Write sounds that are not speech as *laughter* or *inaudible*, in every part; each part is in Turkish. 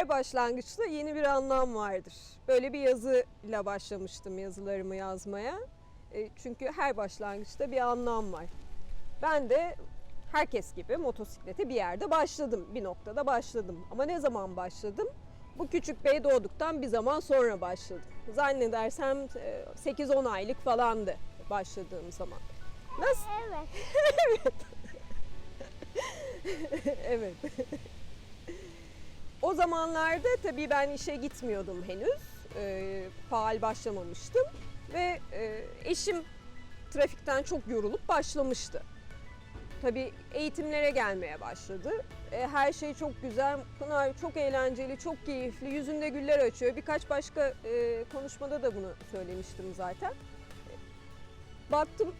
her başlangıçta yeni bir anlam vardır. Böyle bir yazıyla başlamıştım yazılarımı yazmaya. E, çünkü her başlangıçta bir anlam var. Ben de herkes gibi motosiklete bir yerde başladım. Bir noktada başladım. Ama ne zaman başladım? Bu küçük bey doğduktan bir zaman sonra başladım. Zannedersem e, 8-10 aylık falandı başladığım zaman. Nasıl? Evet. *laughs* evet. *laughs* *laughs* o zamanlarda tabii ben işe gitmiyordum henüz. Ee, faal başlamamıştım. Ve e, eşim trafikten çok yorulup başlamıştı. Tabii eğitimlere gelmeye başladı. E, her şey çok güzel, Pınar çok eğlenceli, çok keyifli, yüzünde güller açıyor. Birkaç başka e, konuşmada da bunu söylemiştim zaten. Baktım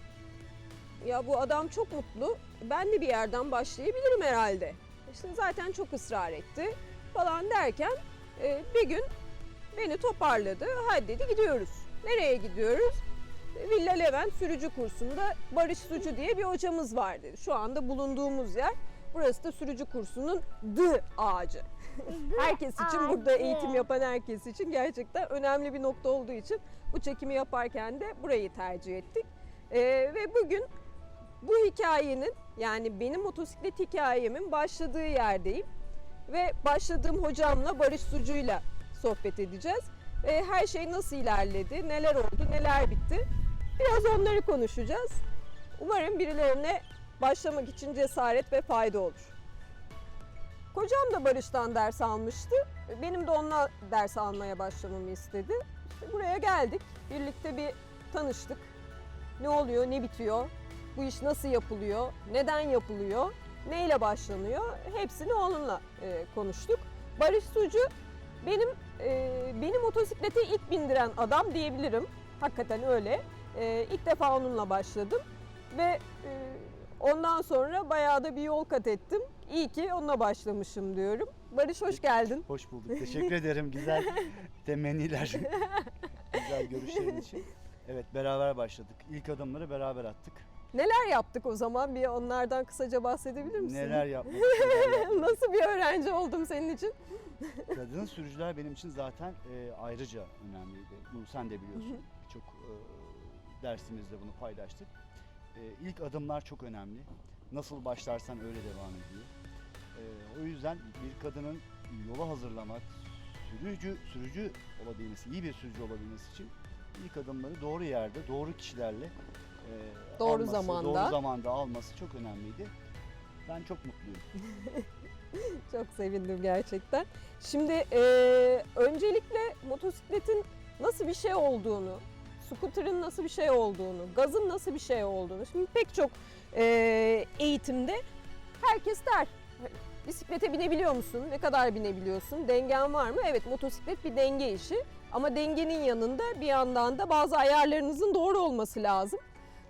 ya bu adam çok mutlu. Ben de bir yerden başlayabilirim herhalde. İşte zaten çok ısrar etti falan derken e, bir gün beni toparladı. Hadi dedi gidiyoruz. Nereye gidiyoruz? Villa Levent sürücü kursunda Barış Sucu diye bir hocamız var dedi. Şu anda bulunduğumuz yer. Burası da sürücü kursunun D ağacı. herkes için burada eğitim yapan herkes için gerçekten önemli bir nokta olduğu için bu çekimi yaparken de burayı tercih ettik. Ee, ve bugün bu hikayenin yani benim motosiklet hikayemin başladığı yerdeyim. Ve başladığım hocamla Barış Sucu'yla sohbet edeceğiz. Ve her şey nasıl ilerledi, neler oldu, neler bitti. Biraz onları konuşacağız. Umarım birilerine başlamak için cesaret ve fayda olur. Kocam da Barış'tan ders almıştı. Benim de onunla ders almaya başlamamı istedi. İşte buraya geldik. Birlikte bir tanıştık. Ne oluyor, ne bitiyor, bu iş nasıl yapılıyor, neden yapılıyor, neyle başlanıyor hepsini onunla e, konuştuk. Barış Sucu benim e, beni motosiklete ilk bindiren adam diyebilirim. Hakikaten öyle. E, ilk defa onunla başladım ve e, ondan sonra bayağı da bir yol kat ettim. İyi ki onunla başlamışım diyorum. Barış hoş geldin. Hoş bulduk. Teşekkür ederim güzel *laughs* temenniler. *laughs* güzel görüşlerin için. Evet beraber başladık. İlk adımları beraber attık. Neler yaptık o zaman? Bir onlardan kısaca bahsedebilir misin? Neler yapmak. *laughs* Nasıl bir öğrenci oldum senin için? Kadın sürücüler benim için zaten e, ayrıca önemliydi. Bunu sen de biliyorsun. Birçok e, dersimizde bunu paylaştık. E, ilk adımlar çok önemli. Nasıl başlarsan öyle devam ediyor. E, o yüzden bir kadının yola hazırlamak, sürücü sürücü olabilmesi, iyi bir sürücü olabilmesi için ilk adımları doğru yerde, doğru kişilerle e, Doğru alması, zamanda. doğru zamanda alması çok önemliydi. Ben çok mutluyum. *laughs* Çok sevindim gerçekten. Şimdi e, öncelikle motosikletin nasıl bir şey olduğunu, scooter'ın nasıl bir şey olduğunu, gazın nasıl bir şey olduğunu. Şimdi pek çok e, eğitimde herkes der. Bisiklete binebiliyor musun? Ne kadar binebiliyorsun? Dengen var mı? Evet motosiklet bir denge işi. Ama dengenin yanında bir yandan da bazı ayarlarınızın doğru olması lazım.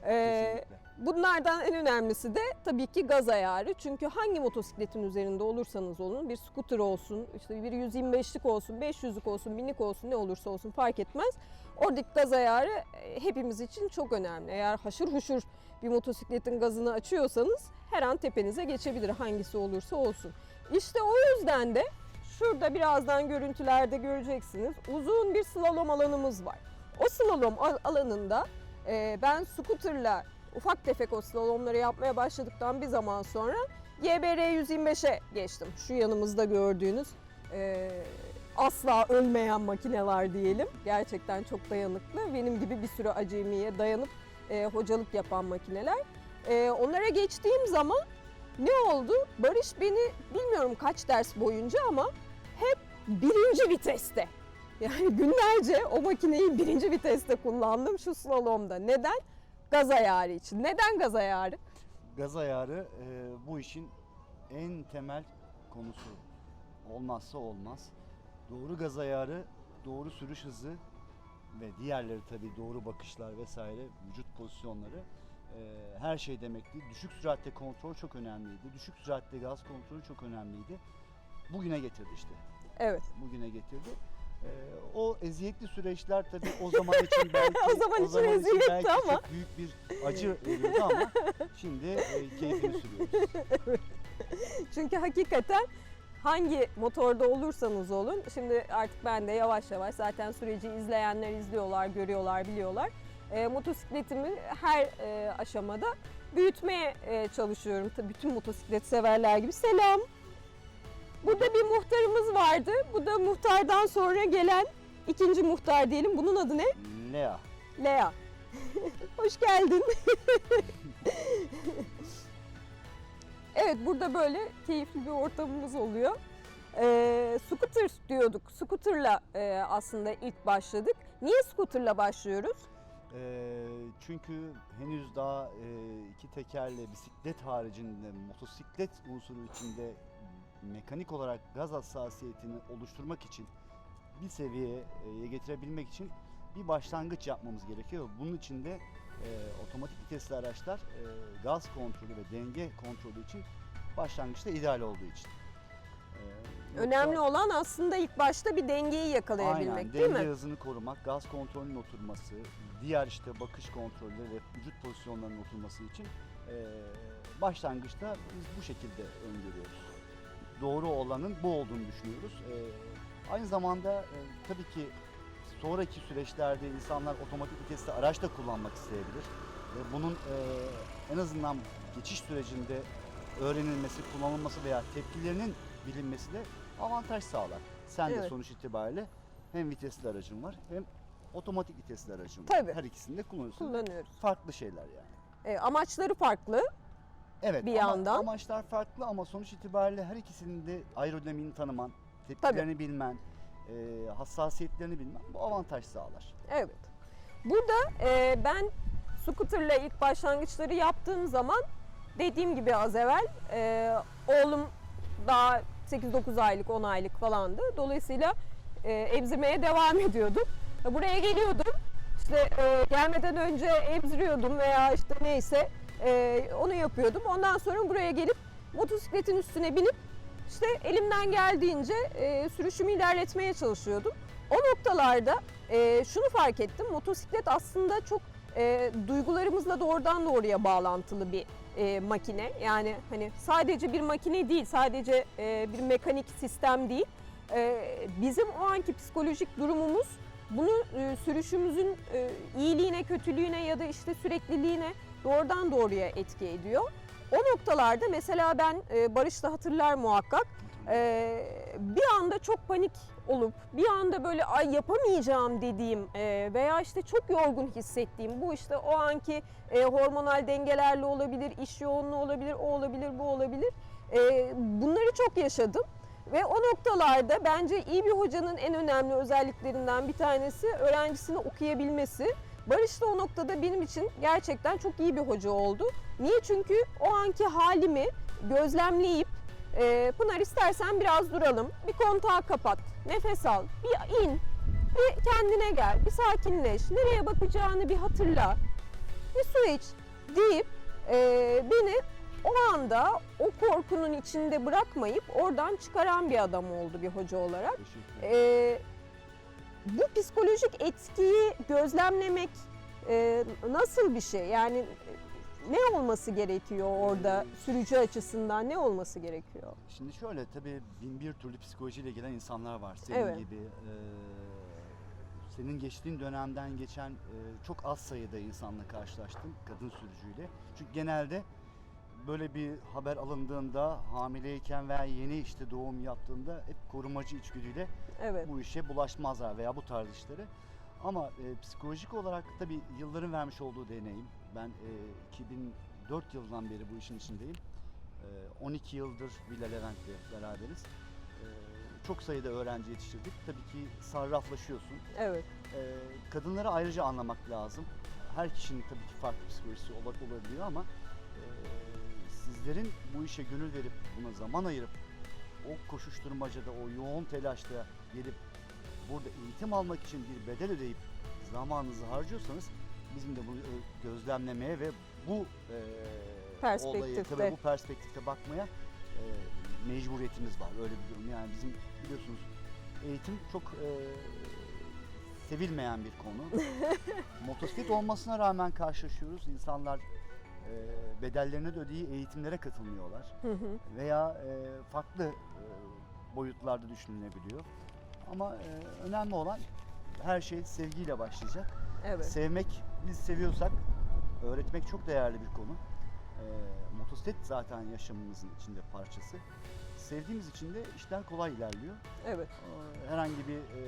E, Kesinlikle. Bunlardan en önemlisi de tabii ki gaz ayarı. Çünkü hangi motosikletin üzerinde olursanız olun, bir scooter olsun, işte bir 125'lik olsun, 500'lük olsun, 1000'lik olsun ne olursa olsun fark etmez. Oradaki gaz ayarı e, hepimiz için çok önemli. Eğer haşır huşur bir motosikletin gazını açıyorsanız her an tepenize geçebilir hangisi olursa olsun. İşte o yüzden de şurada birazdan görüntülerde göreceksiniz uzun bir slalom alanımız var. O slalom al- alanında e, ben scooterla ufak tefek o slalomları yapmaya başladıktan bir zaman sonra YBR 125'e geçtim. Şu yanımızda gördüğünüz e, asla ölmeyen makineler diyelim. Gerçekten çok dayanıklı. Benim gibi bir sürü acemiye dayanıp e, hocalık yapan makineler. E, onlara geçtiğim zaman ne oldu? Barış beni bilmiyorum kaç ders boyunca ama hep birinci viteste. Yani günlerce o makineyi birinci viteste kullandım şu slalomda. Neden? Gaz ayarı için. Neden gaz ayarı? Gaz ayarı e, bu işin en temel konusu. Olmazsa olmaz. Doğru gaz ayarı, doğru sürüş hızı ve diğerleri tabii doğru bakışlar vesaire, vücut pozisyonları e, her şey demekti. Düşük süratte kontrol çok önemliydi. Düşük süratte gaz kontrolü çok önemliydi. Bugüne getirdi işte. Evet. Bugüne getirdi. E, o eziyetli süreçler tabii o zaman için belki *laughs* O zaman için eziyetti belki ama. çok büyük bir acı veriyordu ama şimdi e, keyfini sürüyoruz. *laughs* Çünkü hakikaten hangi motorda olursanız olun, şimdi artık ben de yavaş yavaş zaten süreci izleyenler izliyorlar, görüyorlar, biliyorlar. E, motosikletimi her e, aşamada büyütmeye e, çalışıyorum. Tabii bütün motosiklet severler gibi. Selam. Burada bir muhtarımız vardı. Bu da muhtardan sonra gelen ikinci muhtar diyelim. Bunun adı ne? Lea. Lea. *laughs* Hoş geldin. *laughs* evet burada böyle keyifli bir ortamımız oluyor. Ee, scooter diyorduk. Scooter'la e, aslında ilk başladık. Niye scooter'la başlıyoruz? Ee, çünkü henüz daha e, iki tekerle bisiklet haricinde motosiklet unsuru içinde mekanik olarak gaz hassasiyetini oluşturmak için bir seviyeye getirebilmek için bir başlangıç yapmamız gerekiyor. Bunun için de e, otomatik vitesli araçlar e, gaz kontrolü ve denge kontrolü için başlangıçta ideal olduğu için. Yoksa- Önemli olan aslında ilk başta bir dengeyi yakalayabilmek Aynen, değil denge mi? hızını korumak, gaz kontrolünün oturması, diğer işte bakış kontrolleri ve vücut pozisyonlarının oturması için eee, başlangıçta biz bu şekilde öngörüyoruz. Doğru olanın bu olduğunu düşünüyoruz. Eee, aynı zamanda e, tabii ki sonraki süreçlerde insanlar otomatik vitesli araç da kullanmak isteyebilir. Bunun eee, en azından geçiş sürecinde öğrenilmesi, kullanılması veya tepkilerinin bilinmesi de avantaj sağlar. Sen de Evet. sonuç itibariyle hem vitesli aracın var hem otomatik vitesli aracın var. Tabii. Her ikisini de kullanıyorsun. Kullanıyoruz. Farklı şeyler yani. E, amaçları farklı. Evet Bir ama yandan. amaçlar farklı ama sonuç itibariyle her ikisinin de aerodinamiğini tanıman, tepkilerini bilmen, e, hassasiyetlerini bilmen bu avantaj sağlar. Evet. Burada e, ben scooter'la ilk başlangıçları yaptığım zaman dediğim gibi az evvel e, oğlum daha 8-9 aylık 10 aylık falandı. Dolayısıyla e, emzirmeye devam *laughs* ediyordum. Buraya geliyordum. İşte e, gelmeden önce emziriyordum veya işte neyse e, onu yapıyordum. Ondan sonra buraya gelip motosikletin üstüne binip işte elimden geldiğince e, sürüşümü ilerletmeye çalışıyordum. O noktalarda e, şunu fark ettim. Motosiklet aslında çok e, duygularımızla doğrudan doğruya bağlantılı bir e, makine. Yani hani sadece bir makine değil, sadece e, bir mekanik sistem değil. E, bizim o anki psikolojik durumumuz bunu e, sürüşümüzün e, iyiliğine, kötülüğüne ya da işte sürekliliğine doğrudan doğruya etki ediyor. O noktalarda mesela ben e, Barış da hatırlar muhakkak. Ee, bir anda çok panik olup bir anda böyle ay yapamayacağım dediğim e, veya işte çok yorgun hissettiğim bu işte o anki e, hormonal dengelerle olabilir, iş yoğunluğu olabilir, o olabilir, bu olabilir. E, bunları çok yaşadım. Ve o noktalarda bence iyi bir hocanın en önemli özelliklerinden bir tanesi öğrencisini okuyabilmesi. Barış da o noktada benim için gerçekten çok iyi bir hoca oldu. Niye? Çünkü o anki halimi gözlemleyip ee, Pınar istersen biraz duralım. Bir kontağı kapat. Nefes al. Bir in. Bir kendine gel. Bir sakinleş. Nereye bakacağını bir hatırla. Bir su iç deyip e, beni o anda o korkunun içinde bırakmayıp oradan çıkaran bir adam oldu bir hoca olarak. Ee, bu psikolojik etkiyi gözlemlemek e, nasıl bir şey? Yani e, ne olması gerekiyor orada sürücü açısından ne olması gerekiyor? Şimdi şöyle tabii bin bir türlü psikolojiyle gelen insanlar var. Senin Evet. gibi e, senin geçtiğin dönemden geçen e, çok az sayıda insanla karşılaştım kadın sürücüyle. Çünkü genelde böyle bir haber alındığında hamileyken veya yeni işte doğum yaptığında hep korumacı içgüdüyle Evet. bu işe bulaşmazlar veya bu tarz işleri. Ama e, psikolojik olarak tabii yılların vermiş olduğu deneyim. Ben e, 2004 yılından beri bu işin içindeyim. E, 12 yıldır Villa Levent'le beraberiz. E, çok sayıda öğrenci yetiştirdik. Tabii ki sarraflaşıyorsun. Evet. E, kadınları ayrıca anlamak lazım. Her kişinin tabii ki farklı psikolojisi ola- olabiliyor ama sizlerin bu işe gönül verip buna zaman ayırıp o koşuşturmacada, o yoğun telaşta gelip burada eğitim almak için bir bedel ödeyip zamanınızı harcıyorsanız bizim de bunu ö- gözlemlemeye ve bu e, olayı tabii bu perspektifte bakmaya e, mecburiyetimiz var. Öyle bir durum. Yani bizim biliyorsunuz eğitim çok e, sevilmeyen bir konu. *laughs* Motosiklet olmasına rağmen karşılaşıyoruz. İnsanlar e, bedellerini de ödeyip eğitimlere katılmıyorlar Hı hı. veya e, farklı e, boyutlarda düşünülebiliyor. Ama e, önemli olan her şey sevgiyle başlayacak. Evet. Sevmek, biz seviyorsak öğretmek çok değerli bir konu. E, motosiklet zaten yaşamımızın içinde parçası. Sevdiğimiz için de işler kolay ilerliyor. Evet. E, Herhangi bir e,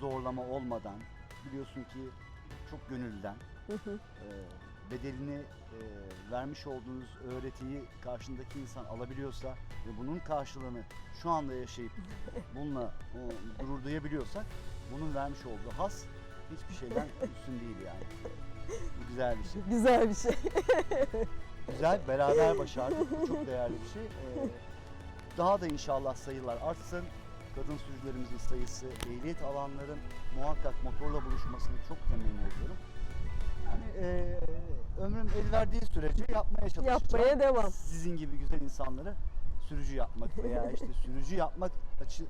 zorlama olmadan, biliyorsun ki çok gönülden, Hı hı. e, bedelini e, vermiş olduğunuz öğretiyi karşındaki insan alabiliyorsa ve bunun karşılığını şu anda yaşayıp *laughs* bununla o, gurur duyabiliyorsak bunun vermiş olduğu has hiçbir şeyden üstün değil yani. Bu güzel bir şey. Güzel bir şey. *laughs* Güzel, beraber başardık. Bu çok değerli bir şey. Ee, daha da inşallah sayılar artsın. Kadın sürücülerimizin sayısı, ehliyet alanların muhakkak motorla buluşmasını çok temenni ediyorum. Yani e, ömrüm el verdiği sürece yapmaya çalışacağım. Yapmaya devam. Sizin gibi güzel insanları sürücü yapmak veya *laughs* işte sürücü yapmak için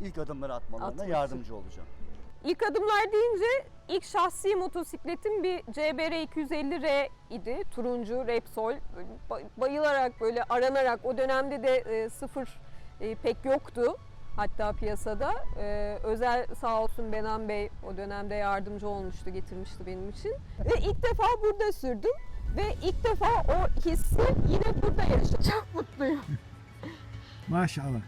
ilk adımları atmalarına için. yardımcı olacağım. İlk adımlar deyince ilk şahsi motosikletim bir CBR 250R idi. Turuncu Repsol. Bayılarak böyle aranarak o dönemde de sıfır pek yoktu. Hatta piyasada. E, özel sağ olsun Benan Bey o dönemde yardımcı olmuştu, getirmişti benim için. Ve ilk defa burada sürdüm. Ve ilk defa o hissi yine burada yaşadım. *laughs* Çok mutluyum. Maşallah.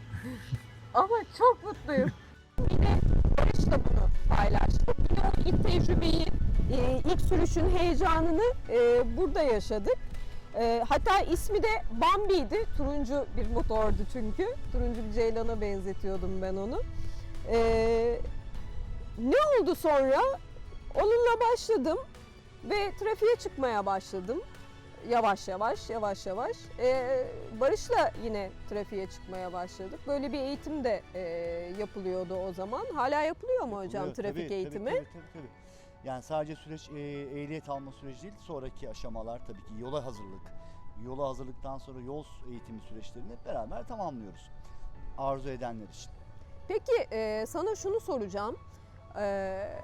Ama çok mutluyum. *laughs* Yine Barış'la bunu paylaştım. Yine o ilk tecrübeyi, e, ilk sürüşün heyecanını e, burada yaşadık. E, Hatta ismi de Bambi'ydi. Turuncu bir motordu çünkü. Turuncu bir ceylana benzetiyordum ben onu. E, Ne oldu sonra? Onunla başladım ve trafiğe çıkmaya başladım. Yavaş yavaş, yavaş yavaş. Ee, Barış'la yine trafiğe çıkmaya başladık. Böyle bir eğitim de e, yapılıyordu o zaman. Hala yapılıyor mu hocam Yapılıyor, trafik tabii, eğitimi? Tabii, tabii, tabii. Yani sadece süreç e, ehliyet alma süreci değil, sonraki aşamalar tabii ki yola hazırlık. Yola hazırlıktan sonra yol eğitimi süreçlerini beraber tamamlıyoruz. Arzu edenler için. Peki e, sana şunu soracağım. E,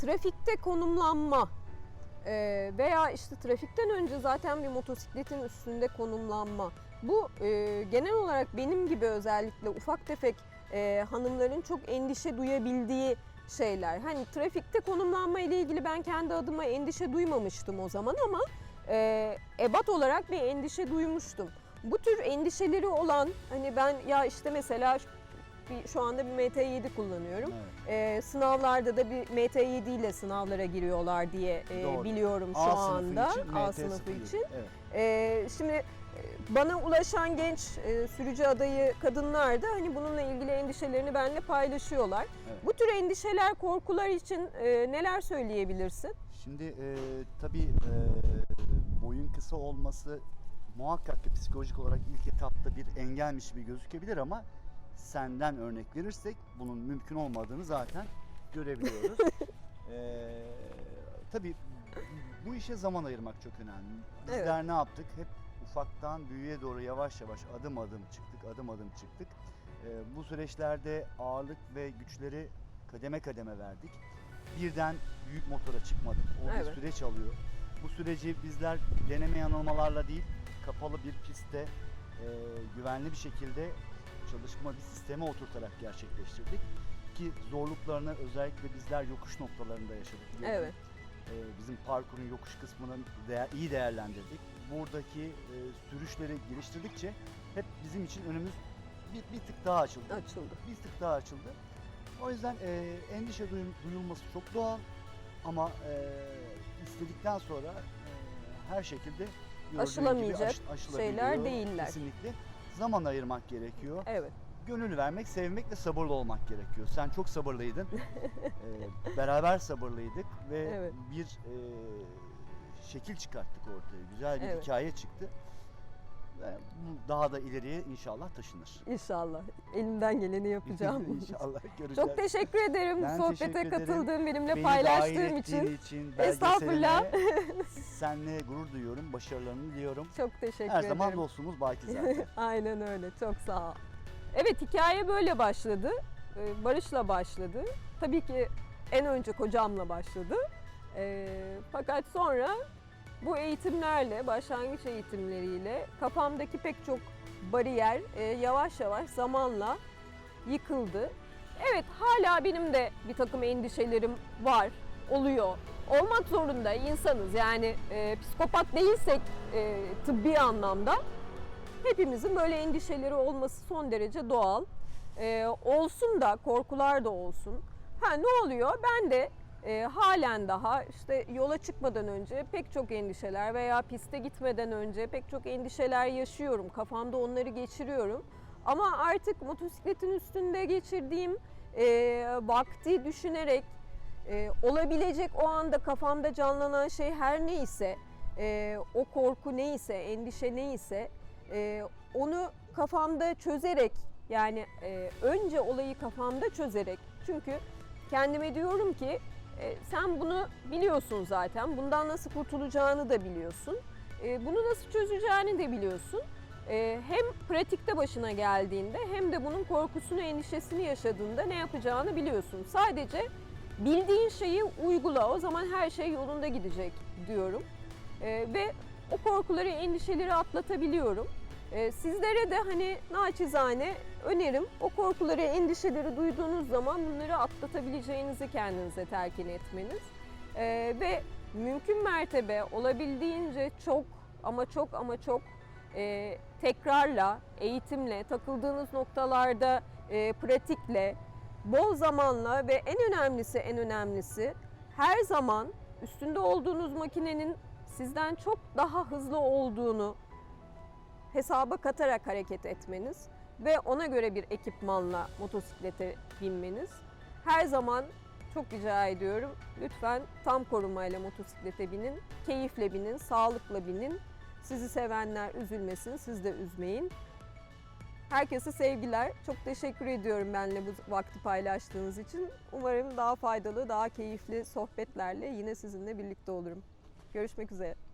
trafikte konumlanma e, veya işte trafikten önce zaten bir motosikletin üstünde konumlanma. Bu e, genel olarak benim gibi özellikle ufak tefek e, hanımların çok endişe duyabildiği şeyler. Hani trafikte konumlanma ile ilgili ben kendi adıma endişe duymamıştım o zaman ama e, ebat olarak bir endişe duymuştum. Bu tür endişeleri olan hani ben ya işte mesela bir, şu anda bir MT7 kullanıyorum. Evet. Ee, sınavlarda da bir MT7 ile sınavlara giriyorlar diye e, Doğru. biliyorum şu A sınıfı anda. için, A MT sınıfı için. Evet. Ee, şimdi e, bana ulaşan genç e, sürücü adayı kadınlar da hani bununla ilgili endişelerini benimle paylaşıyorlar. Evet. Bu tür endişeler, korkular için e, neler söyleyebilirsin? Şimdi e, tabii e, boyun kısa olması muhakkak ki psikolojik olarak ilk etapta bir engelmiş gibi gözükebilir ama senden örnek verirsek bunun mümkün olmadığını zaten görebiliyoruz. *laughs* e, tabii bu işe zaman ayırmak çok önemli. Bizler ne yaptık? Hep ufaktan büyüğe doğru yavaş yavaş adım adım çıktık, adım adım çıktık. E, bu süreçlerde ağırlık ve güçleri kademe kademe verdik. Birden büyük motora çıkmadık. O Evet. bir süreç alıyor. Bu süreci bizler deneme yanılmalarla değil, kapalı bir pistte e, güvenli bir şekilde çalışma bir sisteme oturtarak gerçekleştirdik. Ki zorluklarını özellikle bizler yokuş noktalarında yaşadık. biliyorsun. Evet. E, bizim parkurun yokuş kısmını değer- iyi değerlendirdik. Buradaki e, sürüşleri geliştirdikçe hep bizim için önümüz bir, bir tık daha açıldı Açıldı. bir tık daha açıldı. O yüzden e, endişe duyum- duyulması çok doğal ama e, istedikten sonra e, her şekilde gördüğün gibi Aşılamayacak aş- şeyler değiller. Kesinlikle. Zaman ayırmak gerekiyor. Evet. Gönül vermek, sevmek ve sabırlı olmak gerekiyor. Sen çok sabırlıydın. *laughs* E, beraber sabırlıydık ve Evet. bir e, şekil çıkarttık ortaya. Güzel bir Evet. hikaye çıktı. Bu daha da ileriye inşallah taşınır. İnşallah. Elimden geleni yapacağım. *laughs* İnşallah göreceğiz. Çok teşekkür ederim Ben sohbete teşekkür ederim. katıldığın, benimle Beni paylaştığın için. için Estağfurullah. *laughs* Seninle gurur duyuyorum. Başarılarını diliyorum. Çok teşekkür Her ederim. zaman dostluğumuz baki zaten. Aynen öyle. Çok sağ ol. Evet hikaye böyle başladı. Ee, Barış'la başladı. Tabii ki en önce kocamla başladı. Ee, fakat sonra bu eğitimlerle, başlangıç eğitimleriyle kafamdaki pek çok bariyer e, yavaş yavaş zamanla yıkıldı. Evet hala benim de bir takım endişelerim var, oluyor. Olmak zorunda insanız yani e, psikopat değilsek e, tıbbi anlamda hepimizin böyle endişeleri olması son derece doğal. E, olsun da korkular da olsun. Ha ne oluyor? Ben de e, halen daha işte yola çıkmadan önce pek çok endişeler veya piste gitmeden önce pek çok endişeler yaşıyorum. Kafamda onları geçiriyorum. Ama artık motosikletin üstünde geçirdiğim e, vakti düşünerek e, olabilecek o anda kafamda canlanan şey her neyse, e, o korku neyse, endişe neyse e, onu kafamda çözerek yani e, önce olayı kafamda çözerek çünkü kendime diyorum ki e, sen bunu biliyorsun zaten, bundan nasıl kurtulacağını da biliyorsun, e, bunu nasıl çözeceğini de biliyorsun. E, hem pratikte başına geldiğinde hem de bunun korkusunu, endişesini yaşadığında ne yapacağını biliyorsun. Sadece bildiğin şeyi uygula, o zaman her şey yolunda gidecek diyorum. E, ve o korkuları, endişeleri atlatabiliyorum. E, sizlere de hani naçizane önerim o korkuları, endişeleri duyduğunuz zaman bunları atlatabileceğinizi kendinize telkin etmeniz. E, ve mümkün mertebe olabildiğince çok ama çok ama çok e, tekrarla, eğitimle, takıldığınız noktalarda e, pratikle, bol zamanla ve en önemlisi en önemlisi her zaman üstünde olduğunuz makinenin sizden çok daha hızlı olduğunu hesaba katarak hareket etmeniz ve ona göre bir ekipmanla motosiklete binmeniz. Her zaman çok rica ediyorum lütfen tam korumayla motosiklete binin, keyifle binin, sağlıkla binin. Sizi sevenler üzülmesin, siz de üzmeyin. Herkese sevgiler. Çok teşekkür ediyorum benimle bu vakti paylaştığınız için. Umarım daha faydalı, daha keyifli sohbetlerle yine sizinle birlikte olurum. Görüşmek üzere.